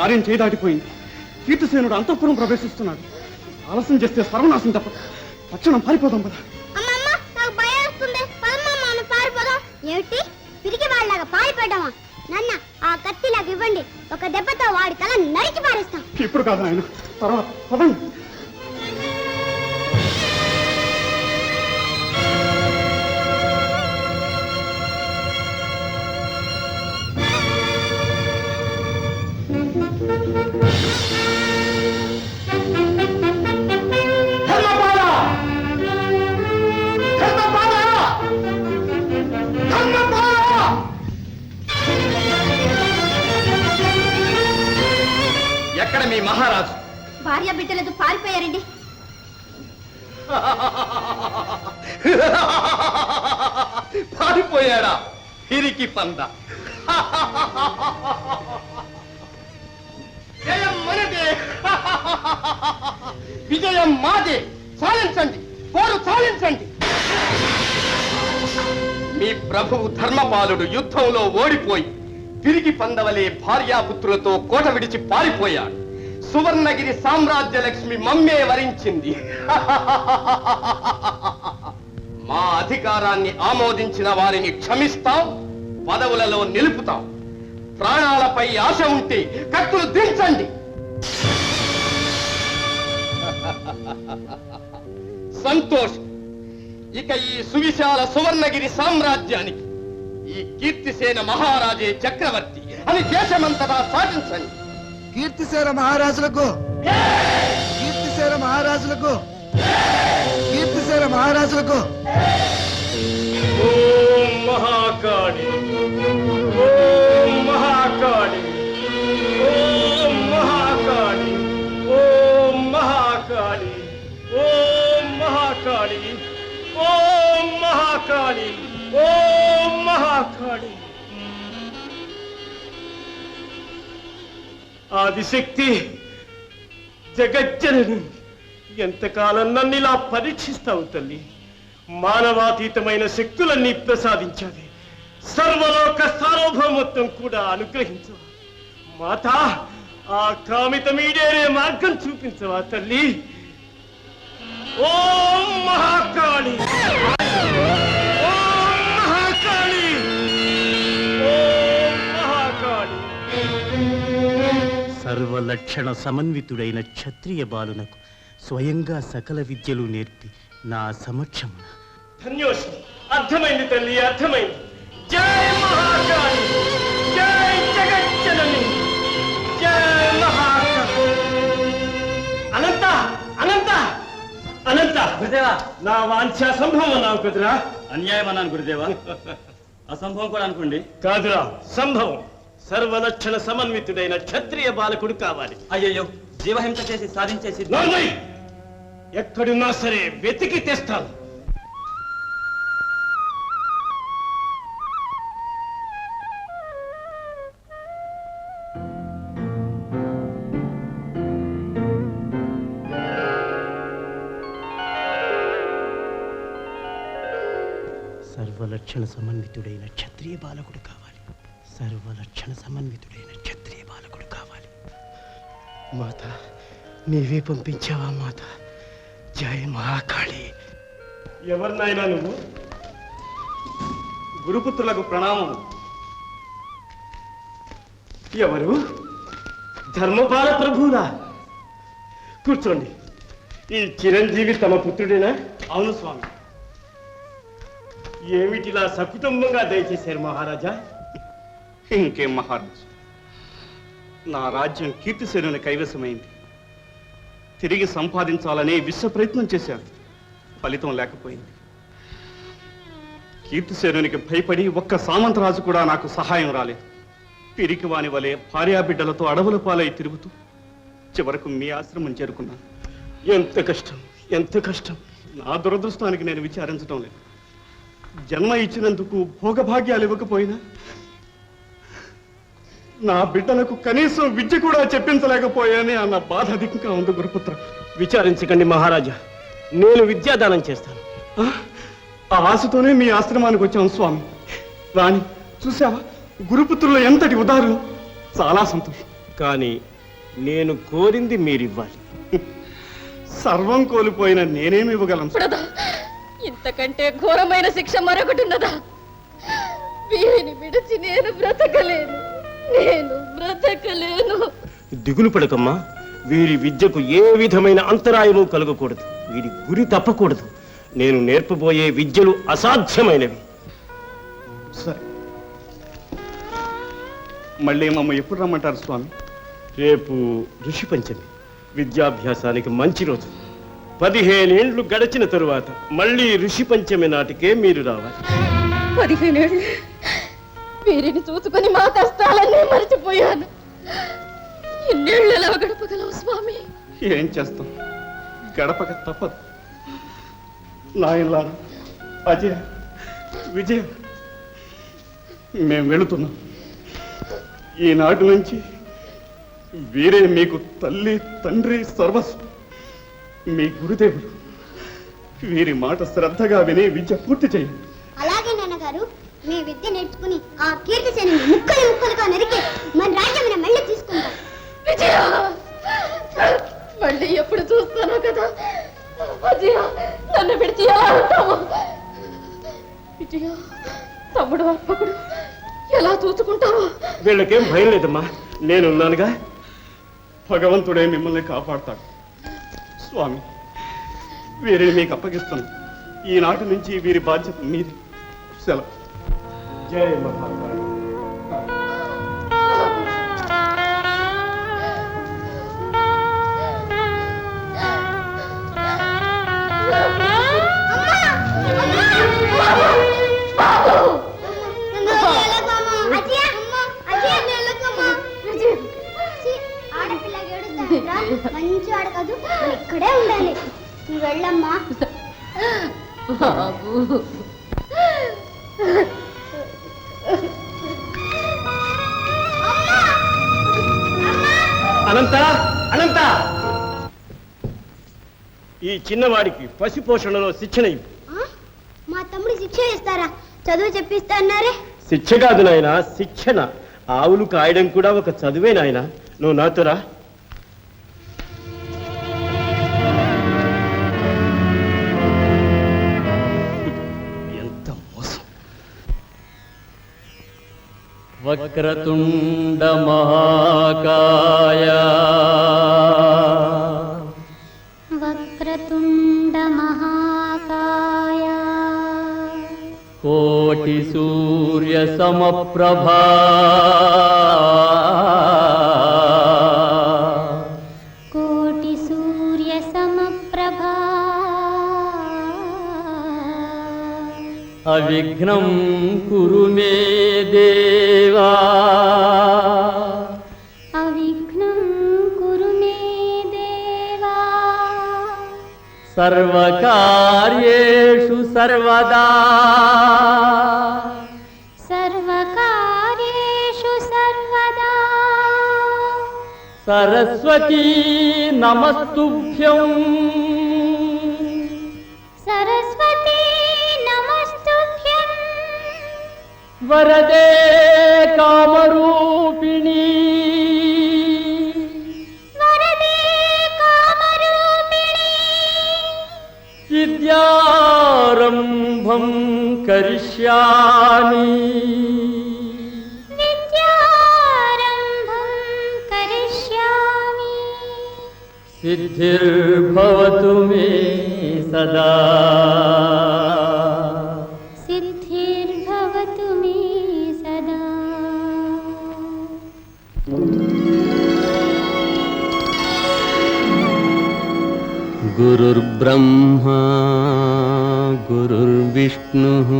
కార్యం చేయదాటిపోయింది కీర్తిసేనుడు అంతఃపురం ప్రవేశిస్తున్నాడు. ఆలస్యం చేస్తే సర్వనాశం తప్ప తక్షణం పారిపోదాం ఏమిటి? పిరికి పారిపోవడమా నాన్న ఆ ఇవ్వండి. ఒక దెబ్బతో వాడి తల నరికి పారేస్తాం. ఇప్పుడు కాదు ఆయన తర్వాత పదండి. ఎక్కడ మీ మహారాజు? భార్య బిడ్డలతో పారిపోయారండి. పారిపోయాడా? పిరికి పంద. జయం మనదే. విజయం మాదే. సాధించండి పోరు సాధించండి మీ ప్రభువు ధర్మపాలుడు యుద్ధంలో ఓడిపోయి తిరిగి పందవలే భార్యాపుత్రులతో కోట విడిచి పారిపోయాడు. సువర్ణగిరి సామ్రాజ్య లక్ష్మి మమ్మే వరించింది. మా అధికారాన్ని ఆమోదించిన వారిని క్షమిస్తాం పదవులలో నిలుపుతాం. ప్రాణాలపై ఆశ ఉంటే కత్తులు దించండి. సంతోష్. ఇక ఈ సువిశాల సువర్ణగిరి సామ్రాజ్యానికి ఈ కీర్తిసేన మహారాజే చక్రవర్తి అని దేశమంతటా సాధించండి. కీర్తిసేన మహారాజులకు. కీర్తిసేన మహారాజులకు. కీర్తిసేన మహారాజులకు. ఓం మహాకాళి. ఓం మహాకాళి. ఓం మహాకాళి. ఓం మహాకాళి. ఓం మహాకాళి. ఓం మహాకాళి. ఓం మహాకాళి ఆదిశక్తి జగజ్జనని ఎంతకాలం నన్ను ఇలా పరీక్షిస్తావు తల్లి? మానవాతీతమైన శక్తులన్నీ ప్రసాదించాలి. సర్వలోక సార్వభౌమత్వం కూడా అనుగ్రహించవా మాత ఆ కామితమీడేరే మార్గం చూపించవా తల్లి? ఓం మహాకాళి! సర్వలక్షణ సమన్వితుడైన క్షత్రియ బాలునకు స్వయంగా సకల విద్యలు నేర్పి నా సమక్షమున. ధన్యోషి అర్థమైంది తల్లి అర్థమైంది. జై మహాకాళి జై జగజ్జనని జై మహాకాళి అనంత అనంత అనంత. గురుదేవా. నా వాంఛా సంభవం అన్నావు కుదురా. అన్యాయం అన్నాను గురుదేవా. అసంభవం కూడా అనుకోండి. కాదురా సంభవం. సర్వలక్షణ సమన్వితుడైన క్షత్రియ బాలకుడు కావాలి. అయ్యయ్యో జీవహింస చేసి సాధించే సిద్ధం నోర్మై! ఎక్కడున్నా సరే వెతికి తెస్తాను. సర్వలక్షణ సమన్వితుడైన క్షత్రియ బాలకుడు కావాలి. సర్వలక్షణ సమన్వితుడైన క్షత్రియ బాలకుడు కావాలి. మాత నీవే పంపించావా మాత? జయ మహాకాళి. ఎవరినైనా నువ్వు? గురుపుత్రులకు ప్రణామం ఎవరు? ధర్మపాల ప్రభువునా? కూర్చోండి. ఈ చిరంజీవి తమ పుత్రుడేనా? అవును స్వామి. ఏమిటిలా సకుటుంబంగా దయచేశారు మహారాజా? ఇంకేం మహారాజు. నా రాజ్యం కీర్తిసేనుని కైవసమైంది తిరిగి సంపాదించాలనే విశ్వ ప్రయత్నం చేశాను. ఫలితం లేకపోయింది. కీర్తిసేనునికి భయపడి ఒక్క సామంతరాజు కూడా నాకు సహాయం రాలేదు. పిరికి వాని వలె భార్యాబిడ్డలతో అడవుల పాలై తిరుగుతూ చివరకు మీ ఆశ్రమం చేరుకున్నాను. ఎంత కష్టం ఎంత కష్టం. నా దురదృష్టానికి నేను విచారించడం లేదు. జన్మ ఇచ్చినందుకు భోగభాగ్యాలు ఇవ్వకపోయినా నా బిడ్డలకు కనీసం విద్య కూడా చెప్పించలేకపోయానే అన్న బాధ అధికంగా ఉంది గురుపుత్ర. విచారించకండి మహారాజా. నేను విద్యాదానం చేస్తాను. ఆ, ఆ ఆశతోనే మీ ఆశ్రమానికి వచ్చాం స్వామి. రాణి చూసావా గురుపుత్రులు ఎంతటి ఉదారులు చాలా సంతోషం. కానీ నేను కోరింది మీరివ్వాలి. సర్వం కోల్పోయిన నేనేమి ఇవ్వగలను? ఇంతకంటే ఘోరమైన శిక్ష మరొకటి ఉన్నదా? వీరిని విడిచి నేను బ్రతకలేను. నేను బ్రతకలేను. దిగులు పడకమ్మా. వీరి విద్యకు ఏ విధమైన అంతరాయము కలగకూడదు. వీరి గురి తప్పకూడదు. నేను నేర్పబోయే విద్యలు అసాధ్యమైనవి. సరే. మళ్ళీ మమ్మ ఎప్పుడు రమ్మంటారు స్వామి? రేపు ఋషి పంచమి. విద్యాభ్యాసానికి మంచి రోజు. పదిహేనేండ్లు గడిచిన తరువాత మళ్ళీ ఋషి పంచమి నాటికే మీరు రావాలి. పదిహేనేళ్ళు? వీరిని చూసుకొని మా కష్టాలన్నీ మర్చిపోయాను. ఇన్నేళ్ళు ఎలా గడపగలవు స్వామి. ఏం చేస్తాం? గడపక తప్పదు. నాయనలారా అజయ్ విజయ మేము వెళుతున్నాం. ఈనాటి నుంచి వీరే మీకు తల్లి తండ్రి సర్వస్వం. మీ గురుదేవుడు వీరి మాట శ్రద్ధగా విని విద్య పూర్తి చేయండి. మీ విద్య నేర్చుకుని ఆ కీర్తి సేనని ముక్కలు ముక్కలుగా నరికి మన రాజ్యమైన మళ్ళీ తీసుకుంటాం విజయ! మళ్ళీ ఎప్పుడు చూస్తానో కదా? విజయ నన్ను విడిచి ఎలా ఉంటావు? విజయ తమ్ముడు అప్పకుడు ఎలా చూసుకుంటావు? వీళ్ళకేం భయం లేదమ్మా. నేనున్నానుగా. భగవంతుడే మిమ్మల్ని కాపాడతాడు. స్వామి వీరిని మీకు అప్పగిస్తాను. ఈనాటి నుంచి వీరి బాధ్యత మీది. సెలవు. జయ మహాకాళి మంచి ఆడ ఇక్కడే ఉండాలి నువ్వు వెళ్ళమ్మా బాబు. అనంత అనంత! ఈ చిన్నవాడికి పసి పోషణలో శిక్షణ ఇవ్వు? మా తమ్ముడు శిక్ష ఇస్తారా చదువు చెప్పిస్తా అన్నారే? శిక్ష కాదు నాయన శిక్షణ. ఆవులు కాయడం కూడా ఒక చదువే నాయన. నువ్వు నాతో वक्रतुण्डमहाकाय। वक्रतुण्डमहाकाय। कोटिसूर्यसमप्रभा। अविघ्नं कुरु मे देवा। अविघ्नं कुरु मे देवा। सर्वकार्येषु सर्वदा। सर्वकार्येषु सर्वदा। सरस्वती नमस्तुभ्यम्। वरदे कामरूपिणी। वरदे कामरूपिणी। विद्यारम्भं करिष्यामि। विद्यारम्भं करिष्यामि। सिद्धिर्भवतु मे सदा। गुरुर्ब्रह्मा गुरुर्विष्णुः।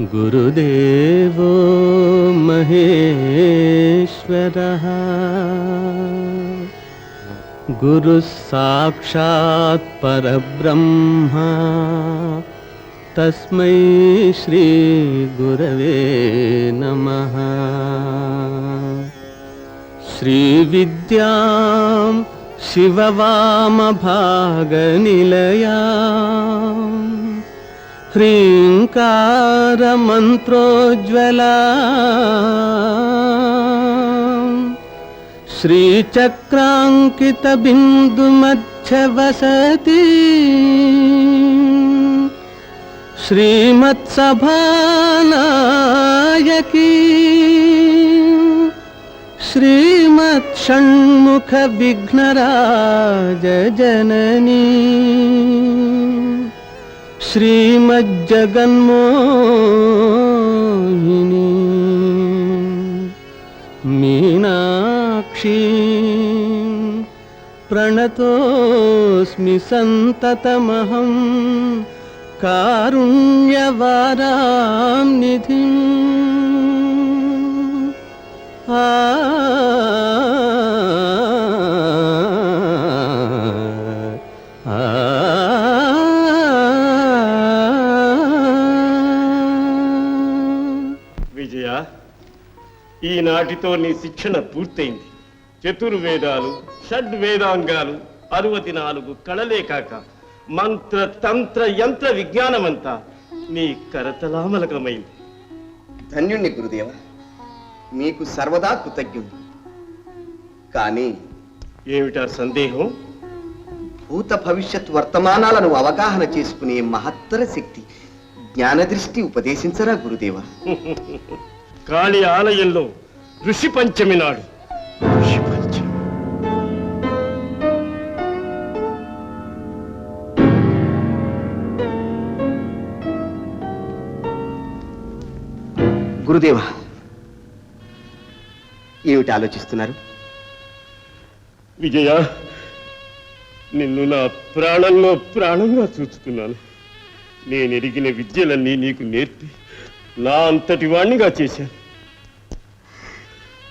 गुरुदेवो महेश्वरः। गुरुस्साक्षात् परब्रह्मा तस्मै श्रीगुरवे नमः। श्रीविद्याम् शिववामभागनिलया ह्रीङ्कारमन्त्रोज्ज्वला श्रीचक्राङ्कितबिन्दुमध्यवसति श्रीमत्सभानायकी శ్రీమత్షణ్ముఖ విఘ్నరాజ జననీ శ్రీమజ్జగన్మోహిని మీనాక్షి ప్రణతోస్మి సంతతమహం కారుణ్యవారాం నిధిం విజయ ఈనాటితో నీ శిక్షణ పూర్తయింది. చతుర్వేదాలు షడ్వేదాంగాలు అరవతి నాలుగు కళలే కాక మంత్ర తంత్ర యంత్ర విజ్ఞానమంతా నీ కరతలామలకమైంది. ధన్యుణ్ణి గురుదేవా. మీకు సర్వదా కృతజ్ఞుణ్ణి కానీ ఏమిటా సందేహం? భూత భవిష్యత్ వర్తమానాలను అవగాహన చేసుకునే మహత్తర శక్తి. జ్ఞానదృష్టి ఉపదేశించరా గురుదేవా? కాళీ ఆలయంలో ఋషి పంచమి నాడు. ఋషి పంచమి. గురుదేవా ఏమిటి ఆలోచిస్తున్నారు? విజయ నిన్ను నా ప్రాణంలో ప్రాణంగా చూసుకున్నాను నేను ఎరిగిన విద్యలన్నీ నీకు నేర్పి నా అంతటి వాణ్ణిగా చేశాను.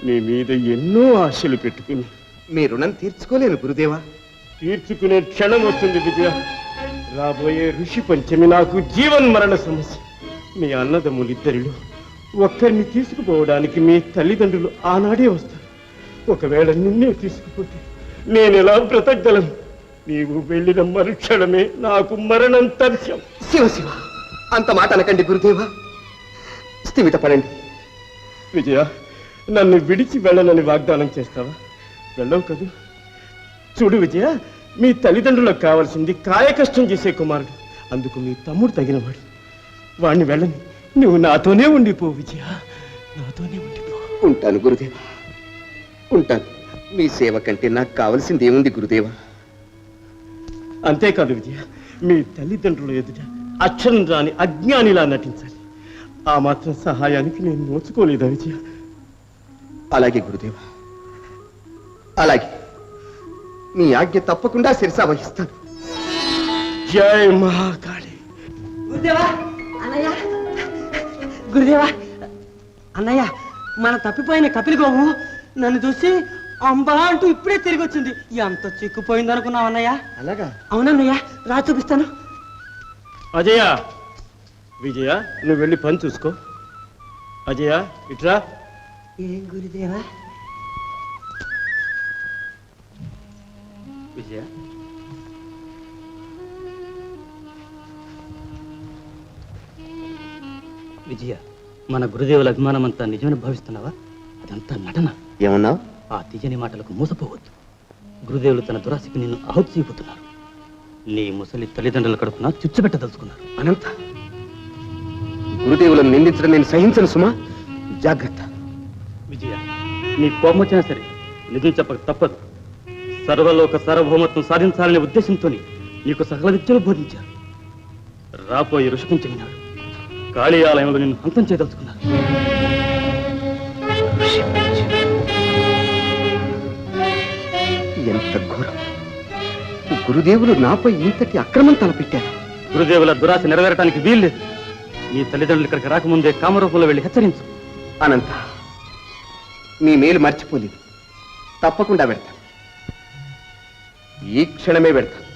నీ మీద ఎన్నో ఆశలు పెట్టుకుని. మీ రుణం తీర్చుకోలేను గురుదేవా. తీర్చుకునే క్షణం వస్తుంది విజయ. రాబోయే ఋషి పంచమి నాకు జీవన్ మరణ సమస్య. మీ అన్నదమ్ములిద్దరిలో ఒక్కరిని తీసుకుపోవడానికి మీ తల్లిదండ్రులు ఆనాడే వస్తారు. ఒకవేళ నిన్నే తీసుకుపోతే నేను ఎలా బ్రతకగలను? నీవు వెళ్ళిన మరుక్షణమే నాకు మరణం తథ్యం శివ శివ అంత మాట అనకండి గురుదేవా. స్థిమిత పడండి. విజయ నన్ను విడిచి వెళ్ళనని వాగ్దానం చేస్తావా? వెళ్ళవు కదూ? చూడు విజయ మీ తల్లిదండ్రులకు కావాల్సింది కాయకష్టం చేసే కుమారుడు. అందుకు మీ తమ్ముడు తగినవాడు. వాణ్ణి వెళ్ళని. నువ్వు నాతోనే ఉండిపో విజయ. నాతోనే ఉండిపో. ఉంటాను గురుదేవా. ఉంటాను. మీ సేవ కంటే నాకు కావలసింది ఏముంది గురుదేవా? అంతేకాదు విజయ. మీ తల్లిదండ్రుల ఎదుట అక్షరం రాని అజ్ఞానిలా నటించాలి. ఆ మాత్రం సహాయానికి నేను నోచుకోలేదా విజయ? అలాగే గురుదేవా. అలాగే. మీ ఆజ్ఞ తప్పకుండా శిరసా వహిస్తాను. జై మహాకాళి. గురుదేవా అన్నయ్య. గురుదేవా. అన్నయ్య మన తప్పిపోయిన కపిలి గోవు నన్ను చూసి అంబా అంటూ ఇప్పుడే తిరిగి వచ్చింది ఎంత చిక్కుపోయింది అనుకున్నావు అన్నయ్య? అలాగా? అవునన్నయ్య రా చూపిస్తాను. అజయ! విజయ నువ్వు వెళ్ళి పని చూసుకో. అజయ ఇట్రా. ఏం గురుదేవా? విజయ! విజయ! మన గురుదేవుల అభిమానం అంతా నిజమని భావిస్తున్నావా? అదంతా నటన. ఏమన్నావు? ఆ తీయని మాటలకు మోసపోవద్దు. గురుదేవులు తన దురాశకి నిన్ను ఆహుతి చేయబోతున్నారు. నీ ముసలి తల్లిదండ్రుల కడుపున చుచ్చుపెట్టదలుచుకున్నారు అనంత. గురుదేవులను నిందించడం నేను సహించను సుమా. జాగ్రత్త. విజయ నీ కోపం వచ్చినా సరే నిజం చెప్పక తప్పదు. సర్వలోక సార్వభౌమత్వం సాధించాలనే ఉద్దేశంతో నీకు సకల విద్యలు బోధించారు. రాబోయే ఋషిపించి నాడు కాళీ ఆలయంలో నిన్ను హంతం చేయదలుచుకున్నారు ఎంత ఘోరం. గురుదేవులు నాపై ఇంతటి అక్రమం తలపెట్టారు. గురుదేవుల దురాశ నెరవేరటానికి వీల్లేదు. నీ తల్లిదండ్రులు ఇక్కడికి రాకముందే కామరూపంలో వెళ్ళి హెచ్చరించు. అనంత మీ మేలు మర్చిపోలేదు. తప్పకుండా పెడతాను ఈ క్షణమే పెడతాను